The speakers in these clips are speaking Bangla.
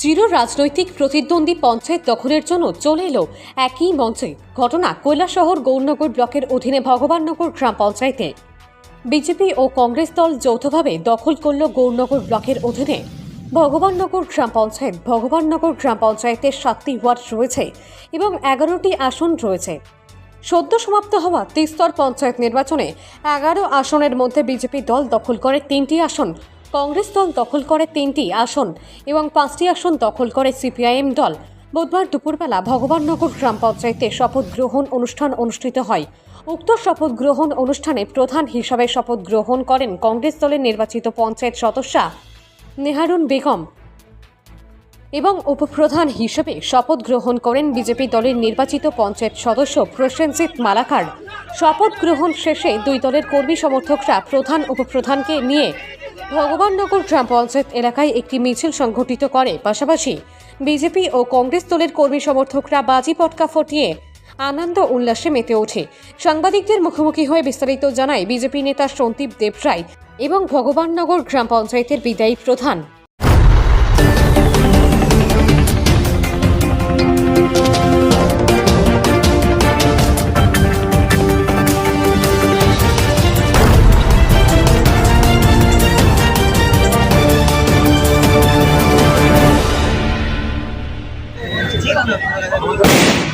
চির রাজনৈতিক প্রতিদ্বন্দ্বী পঞ্চায়েত দখলের জন্য চলে এলো একই মঞ্চে ঘটনা কৈলাসহর গৌরনগর ব্লকের অধীনে ভগবাননগর গ্রাম পঞ্চায়েতে। বিজেপি ও কংগ্রেস দল যৌথভাবে দখল করল গৌরনগর ব্লকের অধীনে। ভগবাননগর গ্রাম পঞ্চায়েত, ভগবাননগর গ্রাম পঞ্চায়েতের সাতটি ওয়ার্ড রয়েছে এবং এগারোটি আসন রয়েছে। সদ্য সমাপ্ত হওয়া তিস্তর পঞ্চায়েত নির্বাচনে এগারো আসনের মধ্যে বিজেপি দল দখল করে তিনটি আসন কংগ্রেস দল দখল করে তিনটি আসন এবং পাঁচটি আসন দখল করে সিপিআইএম দল। বুধবার দুপুরবেলা ভগবাননগর গ্রাম পঞ্চায়েতে শপথ গ্রহণ অনুষ্ঠান অনুষ্ঠিত হয়। উক্ত শপথ গ্রহণ অনুষ্ঠানে প্রধান হিসাবে শপথ গ্রহণ করেন কংগ্রেস দলের নির্বাচিত পঞ্চায়েত সদস্যা নেহারুন বেগম এবং উপপ্রধান হিসেবে শপথ গ্রহণ করেন বিজেপি দলের নির্বাচিত পঞ্চায়েত সদস্য প্রসেনজিৎ মালাকার। শপথ গ্রহণ শেষে দুই দলের কর্মী সমর্থকরা প্রধান উপপ্রধানকে নিয়ে ভগবাননগর গ্রাম পঞ্চায়েত এলাকায় একটি মিছিল সংঘটিত করে। পাশাপাশি বিজেপি ও কংগ্রেস দলের কর্মী সমর্থকরা বাজি পটকা ফটিয়ে আনন্দ উল্লাসে মেতে ওঠে। সাংবাদিকদের মুখোমুখি হয়ে বিস্তারিত জানায় বিজেপি নেতা সন্দীপ দেবরায় এবং ভগবাননগর গ্রাম পঞ্চায়েতের বিদায়ী প্রধান।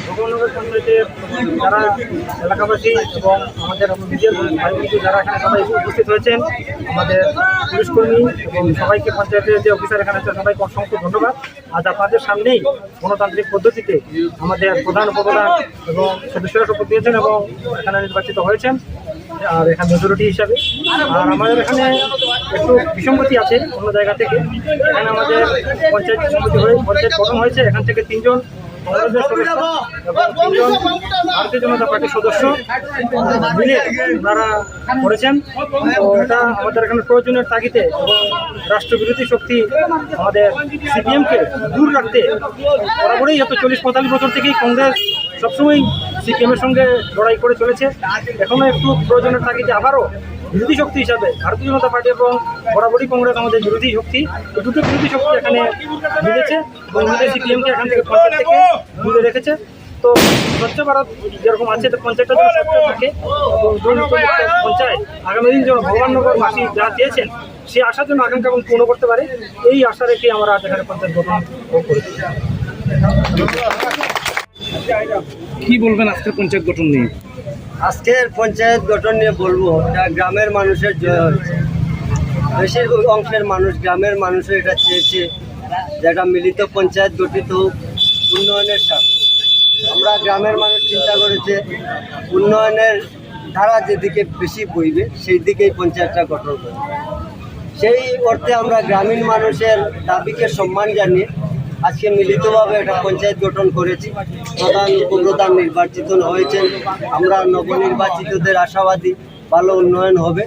ভগবাননগর পঞ্চায়েতের যারা এলাকাবাসী এবং আমাদের নিজের ভাই যারা এখানে সবাই উপস্থিত হয়েছেন আমাদের পুলিশ কর্মী এবং সবাইকে পঞ্চায়েতের যে অফিসার এখানে আছে সবাইকে অসংখ্য ধন্যবাদ। আজ আপনাদের সামনেই গণতান্ত্রিক পদ্ধতিতে আমাদের প্রধান উপপ্রধান এবং সদস্যরা শপথ নিয়েছেন এবং এখানে নির্বাচিত হয়েছেন, আর এখানে মেজরিটি হিসাবে। আর আমাদের এখানে একটু বিসঙ্গতি আছে অন্য জায়গা থেকে। এখানে আমাদের পঞ্চায়েত সমিতি হয়ে পঞ্চায়েত গঠন হয়েছে। এখান থেকে তিনজন ভারতীয় জনতা পার্টির সদস্য মিলে তারা করেছেন। এটা আমাদের এখানে প্রয়োজনের তাগিদে এবং রাষ্ট্রবিরোধী শক্তি আমাদের সিপিএমকে দূর রাখতে বরাবরই এত চল্লিশ পঁয়তাল্লিশ বছর থেকেই কংগ্রেস সবসময় সিপিএমের সঙ্গে লড়াই করে চলেছে। এখনও একটু প্রয়োজনের তাগিদে আবারও বিরোধী শক্তি হিসাবে ভারতীয় জনতা পার্টি এবং বরাবরই কংগ্রেস আমাদের বিরোধী শক্তি। দুটো বিরোধী শক্তি এখানে মিলেছে এবং মিলে সিপিএমকে এখান থেকে পঞ্চায়েত থেকে দূরে রেখেছে। তো স্বচ্ছ ভারত যেরকম আছে, তো পঞ্চায়েতটা যেন স্বচ্ছ থাকে। এবং পঞ্চায়েত আগামী দিন যেন ভগবাননগরবাসী যা চেয়েছেন সেই আশার জন্য আকাঙ্ক্ষা এবং পূর্ণ করতে পারে। এই আশা রেখে আমরা আজ এখানে পঞ্চায়েত গঠন করেছি। কি বলবেন আজকের পঞ্চায়েত গঠন নিয়ে? আজকের পঞ্চায়েত গঠন নিয়ে বলব, এটা গ্রামের মানুষের জয় হয়েছে। বেশির অংশের মানুষ গ্রামের মানুষও এটা চেয়েছে যে একটা মিলিত পঞ্চায়েত গঠিত হোক, উন্নয়নের স্বার্থে। আমরা গ্রামের মানুষ চিন্তা করেছে, উন্নয়নের ধারা যেদিকে বেশি বইবে সেই দিকেই পঞ্চায়েতটা গঠন করবে। সেই অর্থে আমরা গ্রামীণ মানুষের দাবিকে সম্মান জানিয়ে আজকে মিলিতভাবে একটা পঞ্চায়েত গঠন করেছি। প্রধান উপপ্রধান নির্বাচিত হয়েছেন। আমরা নবনির্বাচিতদের আশাবাদী ভালো উন্নয়ন হবে।